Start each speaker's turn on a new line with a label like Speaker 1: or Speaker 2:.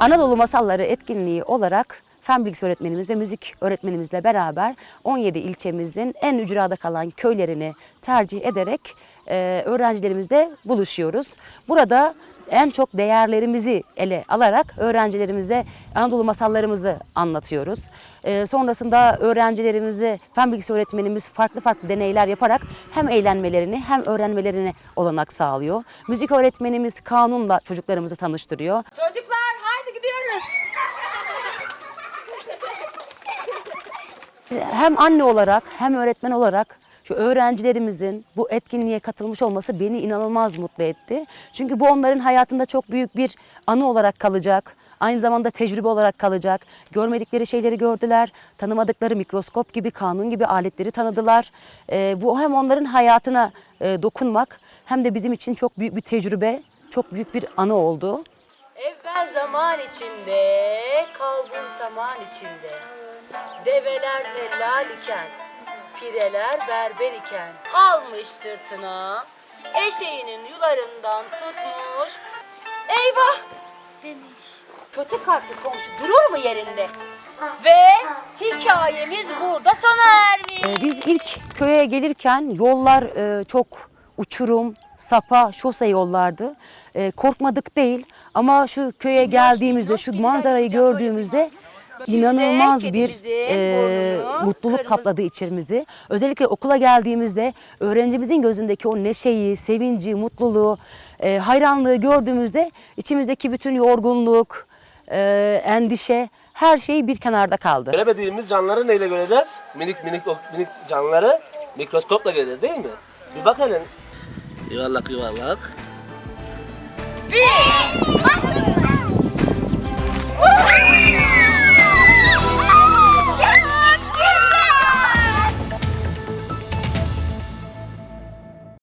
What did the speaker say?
Speaker 1: Anadolu Masalları etkinliği olarak fen bilgisi öğretmenimiz ve müzik öğretmenimizle beraber 17 ilçemizin en ücrada kalan köylerini tercih ederek e, öğrencilerimizle buluşuyoruz. Burada en çok değerlerimizi ele alarak öğrencilerimize Anadolu masallarımızı anlatıyoruz. E, sonrasında öğrencilerimize fen bilgisi öğretmenimiz farklı farklı deneyler yaparak hem eğlenmelerini hem öğrenmelerini olanak sağlıyor. Müzik öğretmenimiz kanunla çocuklarımızı tanıştırıyor.
Speaker 2: Çocuklar
Speaker 1: hem anne olarak hem öğretmen olarak şu öğrencilerimizin bu etkinliğe katılmış olması beni inanılmaz mutlu etti. Çünkü bu onların hayatında çok büyük bir anı olarak kalacak. Aynı zamanda tecrübe olarak kalacak. Görmedikleri şeyleri gördüler. Tanımadıkları mikroskop gibi, kanun gibi aletleri tanıdılar. Ee, bu hem onların hayatına e, dokunmak hem de bizim için çok büyük bir tecrübe, çok büyük bir anı oldu.
Speaker 2: Evvel zaman içinde, kalbur zaman içinde. Develer tellal iken, pireler berber iken. Almış sırtına, eşeğinin yularından tutmuş. Eyvah demiş. Kötü kalpli komşu durur mu yerinde? Ve hikayemiz burada sona ermiş.
Speaker 1: Ee, Biz ilk köye gelirken yollar e, çok uçurum, sapa, şosa yollardı. E, korkmadık değil ama şu köye geldiğimizde, şu manzarayı gördüğümüzde inanılmaz bir e, mutluluk
Speaker 2: kırmızı-
Speaker 1: kapladı içimizi. Özellikle okula geldiğimizde öğrencimizin gözündeki o neşeyi, sevinci, mutluluğu, e, hayranlığı gördüğümüzde içimizdeki bütün yorgunluk, e, endişe her şey bir kenarda kaldı.
Speaker 3: Göremediğimiz canlıları neyle göreceğiz? Minik minik o minik canlıları mikroskopla göreceğiz değil mi? Bir bak hele. Yuvarlak yuvarlak.